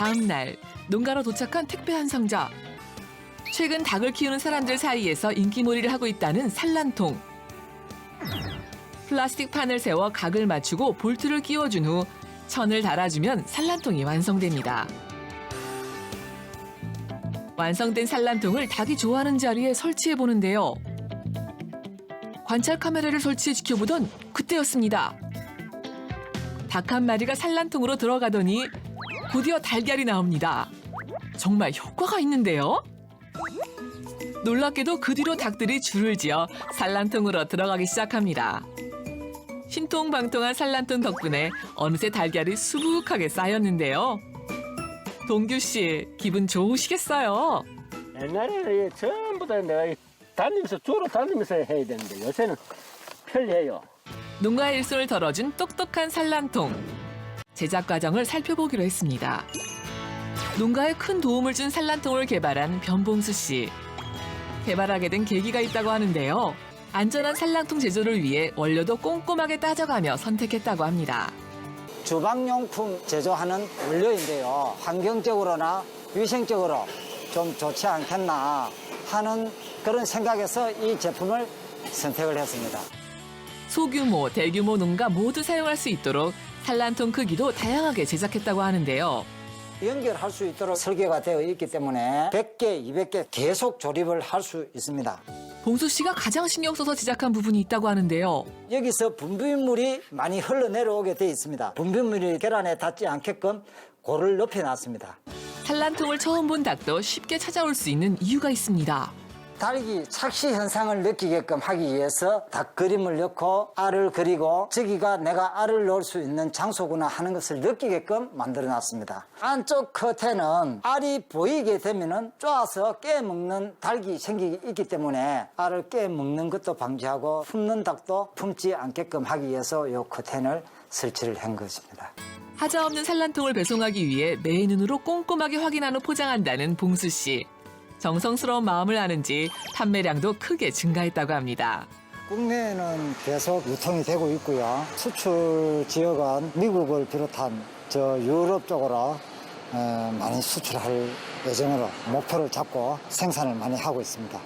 다음 날 농가로 도착한 택배 한 상자. 최근 닭을 키우는 사람들 사이에서 인기몰이를 하고 있다는 산란통. 플라스틱 판을 세워 각을 맞추고 볼트를 끼워준 후 천을 달아주면 산란통이 완성됩니다. 완성된 산란통을 닭이 좋아하는 자리에 설치해 보는데요. 관찰 카메라를 설치해 지켜보던 그때였습니다. 닭 한 마리가 산란통으로 들어가더니 곧이어 달걀이 나옵니다. 정말 효과가 있는데요. 놀랍게도 그 뒤로 닭들이 줄을 지어 산란통으로 들어가기 시작합니다. 신통방통한 산란통 덕분에 어느새 달걀이 수북하게 쌓였는데요. 동규 씨 기분 좋으시겠어요? 옛날에는 이 전부 다 내가 이 다니면서 주로 다니면서 해야 되는데 요새는 편리해요. 농가의 일손을 덜어준 똑똑한 산란통. 제작 과정을 살펴보기로 했습니다. 농가에 큰 도움을 준 산란통을 개발한 변봉수 씨. 개발하게 된 계기가 있다고 하는데요. 안전한 산란통 제조를 위해 원료도 꼼꼼하게 따져가며 선택했다고 합니다. 주방용품 제조하는 원료인데요. 환경적으로나 위생적으로 좀 좋지 않겠나 하는 그런 생각에서 이 제품을 선택을 했습니다. 소규모, 대규모 농가 모두 사용할 수 있도록 산란통 크기도 다양하게 제작했다고 하는데요. 연결할 수 있도록 설계가 되어 있기 때문에 100개, 200개 계속 조립을 할 수 있습니다. 봉수 씨가 가장 신경 써서 제작한 부분이 있다고 하는데요. 여기서 분비물이 많이 흘러내려오게 되어 있습니다. 분비물이 계란에 닿지 않게끔 고를 높여놨습니다. 산란통을 처음 본 닭도 쉽게 찾아올 수 있는 이유가 있습니다. 닭이 착시 현상을 느끼게끔 하기 위해서 닭 그림을 넣고 알을 그리고 저기가 내가 알을 넣을 수 있는 장소구나 하는 것을 느끼게끔 만들어 놨습니다. 안쪽 겉에는 알이 보이게 되면은 쪼아서 깨먹는 닭이 생기기 있기 때문에 알을 깨먹는 것도 방지하고 품는 닭도 품지 않게끔 하기 위해서 이 커튼을 설치를 한 것입니다. 하자 없는 산란통을 배송하기 위해 매 눈으로 꼼꼼하게 확인한 후 포장한다는 봉수 씨. 정성스러운 마음을 아는지 판매량도 크게 증가했다고 합니다. 국내에는 계속 유통이 되고 있고요. 수출 지역은 미국을 비롯한 저 유럽 쪽으로 어, 많이 수출할 예정으로 목표를 잡고 생산을 많이 하고 있습니다.